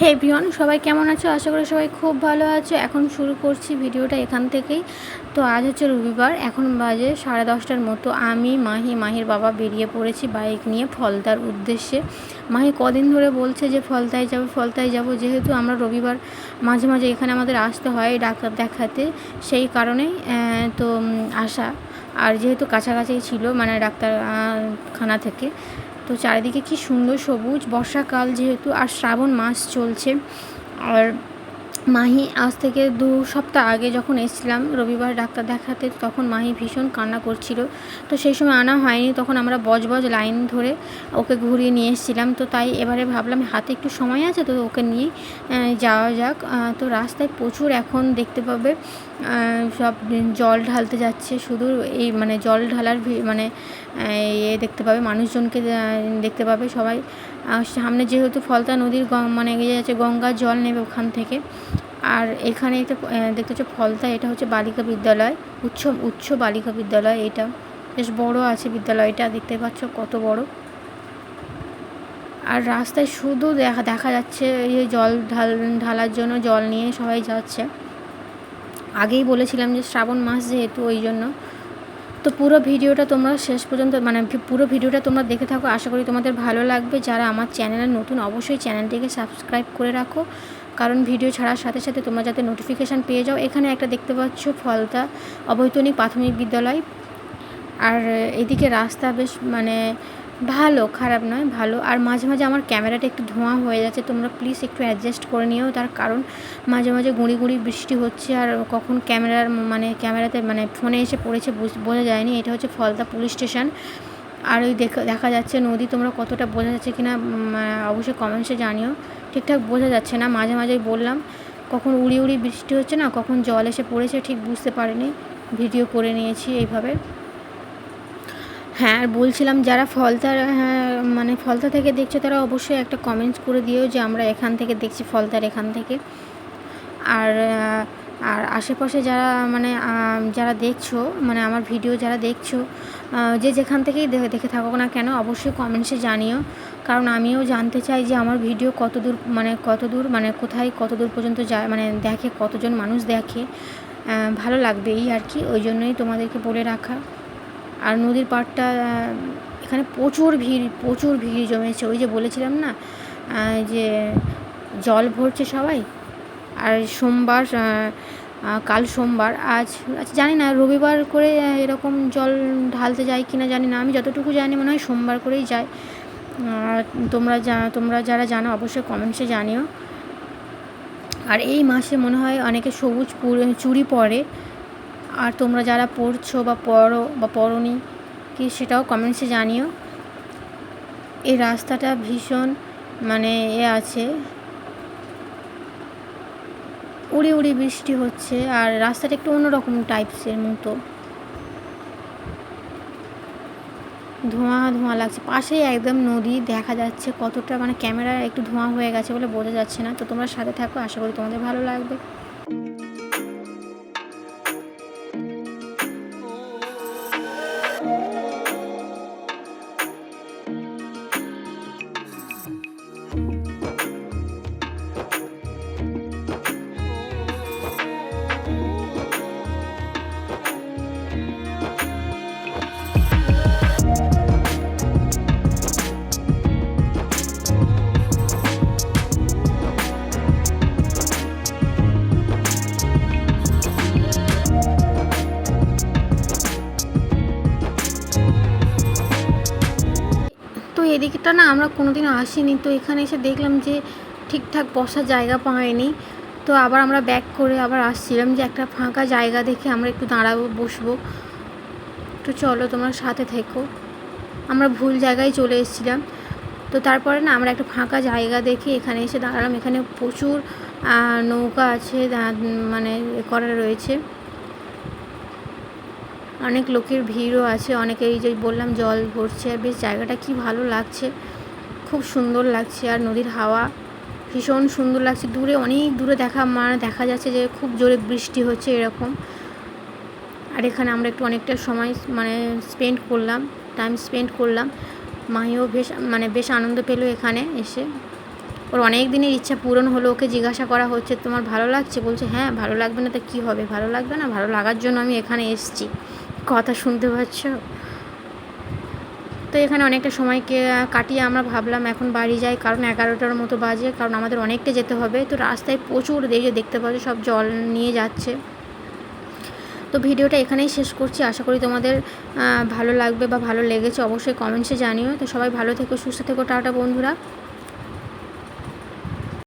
হে বিয়ন সবাই কেমন আছো? আশা করি সবাই খুব ভালো আছো। এখন শুরু করছি ভিডিওটা এখান থেকেই। তো আজ হচ্ছে রবিবার, এখন বাজে সাড়ে দশটার মতো। আমি, মাহি, মাহির বাবা বেরিয়ে পড়েছি বাইক নিয়ে ফলতার উদ্দেশ্যে। মাহি কদিন ধরে বলছে যে ফলতায় যাব, ফলতায় যাব। যেহেতু আমরা রবিবার মাঝে মাঝে এখানে আমাদের আসতে হয় ডাক্তার দেখাতে, সেই কারণেই তো আসা। আর যেহেতু কাছাকাছি ছিল মানে ডাক্তারখানা থেকে তো চারিদিকে কি সুন্দর সবুজ বর্ষাকাল যেহেতু, আর শ্রাবণ মাস চলছে। আর মাহি আজ থেকে দু সপ্তাহ আগে যখন এসেছিলাম রবিবার ডাক্তার দেখাতে, তখন মাহি ভীষণ কান্না করছিল। তো সেই সময় আনা হয়নি, তখন আমরা বজবজ লাইন ধরে ওকে ঘুরিয়ে নিয়ে এসেছিলাম। তো তাই এবারে ভাবলাম হাতে একটু সময় আছে, তো ওকে নিয়ে যাওয়া যাক। তো রাস্তায় প্রচুর এখন দেখতে পাবে। সব জল ঢালতে যাচ্ছে, শুধু এই মানে জল ঢালার মানে ইয়ে দেখতে পাবে, মানুষজনকে দেখতে পাবে সবাই। সামনে যেহেতু ফলতা নদীর মানে এগিয়ে যাচ্ছে গঙ্গার জল নেবে ওখান থেকে। আর এখানে একটা দেখতে হচ্ছে ফলতা, এটা হচ্ছে বালিকা বিদ্যালয়, উচ্চ উচ্চ বালিকা বিদ্যালয় এটা। বেশ বড় আছে বিদ্যালয়টা, দেখতে পাচ্ছ কত বড়। আর রাস্তায় শুধু দেখা দেখা যাচ্ছে এই জল ঢাল, ঢালার জন্য জল নিয়ে সবাই যাচ্ছে। আগেই বলেছিলাম যে শ্রাবণ মাস যেহেতু ওই জন্য। তো পুরো ভিডিওটা তোমরা শেষ পর্যন্ত মানে পুরো ভিডিওটা তোমরা দেখে থাকো। আশা করি তোমাদের ভালো লাগবে। যারা আমার চ্যানেলে নতুন, অবশ্যই চ্যানেলটিকে সাবস্ক্রাইব করে রাখো। কারণ ভিডিও ছাড়ার সাথে সাথে তোমরা যাতে নোটিফিকেশান পেয়ে যাও। এখানে একটা দেখতে পাচ্ছ, ফলতা অবৈতনিক প্রাথমিক বিদ্যালয়। আর এদিকে রাস্তা বেশ মানে ভালো, খারাপ নয়, ভালো। আর মাঝে মাঝে আমার ক্যামেরাটা একটু ধোঁয়া হয়ে যাচ্ছে, তোমরা প্লিজ একটু অ্যাডজাস্ট করে নিও। তার কারণ মাঝে মাঝে গুঁড়ি গুঁড়ি বৃষ্টি হচ্ছে আর কখন ক্যামেরার মানে ক্যামেরাতে মানে ফোনে এসে পড়েছে বোঝা যায়নি। এটা হচ্ছে ফলতা পুলিশ স্টেশন আর ওই দেখা দেখা যাচ্ছে নদী তোমরা কতটা বোঝা যাচ্ছে কি না অবশ্যই কমেন্টসে জানিও। ঠিকঠাক বোঝা যাচ্ছে না, মাঝে মাঝেই বললাম, কখন উড়ি উড়ি বৃষ্টি হচ্ছে না, কখন জল এসে পড়েছে, ঠিক বুঝতে পারিনি। ভিডিও করে নিয়েছি এইভাবে। হ্যাঁ আর বলছিলাম যারা ফলতার হ্যাঁ মানে ফলতা থেকে দেখছ তারা অবশ্যই একটা কমেন্টস করে দিও যে আমরা এখান থেকে দেখছি ফলতার এখান থেকে। আর আর আশেপাশে যারা মানে যারা দেখছ মানে আমার ভিডিও যারা দেখছ যে যেখান থেকেই দেখে থাকুক না কেন অবশ্যই কমেন্টসে জানিও। কারণ আমিও জানতে চাই যে আমার ভিডিও কত দূর মানে কত দূর মানে কোথায় কত দূর পর্যন্ত যায় মানে দেখে, কতজন মানুষ দেখে ভালো লাগবে এই আর কি। ওই জন্যই তোমাদেরকে বলে রাখা। আর নদীর পাড়টা এখানে প্রচুর ভিড় প্রচুর ভিড় জমেছে। ওই যে বলেছিলাম না যে জল ভরছে সবাই, আর সোমবার কাল সোমবার, আজ আচ্ছা জানি না, রবিবার করে এরকম জল ঢালতে যায় কি না জানি না। আমি যতটুকু জানি, মনে হয় সোমবার করেই যায়। তোমরা যা, তোমরা যারা জানো, অবশ্যই কমেন্টসে জানিও। আর এই মাসে মনে হয় অনেকে সবুজ চুড়ি পরে। আর তোমরা যারা পড়ছো বা পড়ো বা পড়নি, কি সেটাও কমেন্টসে জানিও। এই রাস্তাটা ভীষণ মানে এ আছে। উড়ি উড়ি বৃষ্টি হচ্ছে আর রাস্তাটা একটু অন্যরকম টাইপসের মতো। ধোঁয়া ধোঁয়া লাগছে। পাশেই একদম নদী, দেখা যাচ্ছে কতটা মানে ক্যামেরা একটু ধোঁয়া হয়ে গেছে বলে বোঝা যাচ্ছে না। তো তোমরা সাথে থাকো, আশা করি তোমাদের ভালো লাগবে। এদিকটা না আমরা কোনো দিন আসিনি। তো এখানে এসে দেখলাম যে ঠিকঠাক বসার জায়গা পাইনি তো আবার আমরা ব্যাক করে আবার আসছিলাম যে একটা ফাঁকা জায়গা দেখে আমরা একটু দাঁড়াবো, বসবো। তো চলো তোমরা সাথে থেকো। আমরা ভুল জায়গায় চলে এসেছিলাম। তো তারপরে না আমরা একটা ফাঁকা জায়গা দেখে এখানে এসে দাঁড়ালাম। এখানে প্রচুর নৌকা আছে মানে করা রয়েছে। অনেক লোকের ভিড়ও আছে অনেকে এই যে বললাম জল ভরছে, আর বেশ জায়গাটা কি ভালো লাগছে, খুব সুন্দর লাগছে, আর নদীর হাওয়া ভীষণ সুন্দর লাগছে। দূরে, অনেক দূরে দেখা মানে দেখা যাচ্ছে যে খুব জোরে বৃষ্টি হচ্ছে এরকম। আর এখানে আমরা একটু অনেকটা সময় মানে স্পেন্ড করলাম টাইম স্পেন্ড করলাম। মাহিও বেশ মানে বেশ আনন্দ পেল এখানে এসে। ওর অনেক দিনের ইচ্ছা পূরণ হলো, ওকে জিজ্ঞাসা করা হচ্ছে, তোমার ভালো লাগছে? বলছে হ্যাঁ ভালো লাগবে না, তো কী হবে? ভালো লাগবে না? ভালো লাগার জন্য আমি এখানে এসেছি। কথা শুনতে পাচ্ছ? তো এখানে অনেকটা সময়কে কাটিয়ে আমরা ভাবলাম এখন বাড়ি যাই, কারণ এগারোটার মতো বাজে, কারণ আমাদের অনেকটা যেতে হবে। তো রাস্তায় প্রচুর দেখে দেখতে পাচ্ছ, সব জল নিয়ে যাচ্ছে। তো ভিডিওটা এখানেই শেষ করছি। আশা করি তোমাদের ভালো লাগবে বা ভালো লেগেছে, অবশ্যই কমেন্টসে জানিও। তো সবাই ভালো থেকো, সুস্থ থেকো, টাটা বন্ধুরা।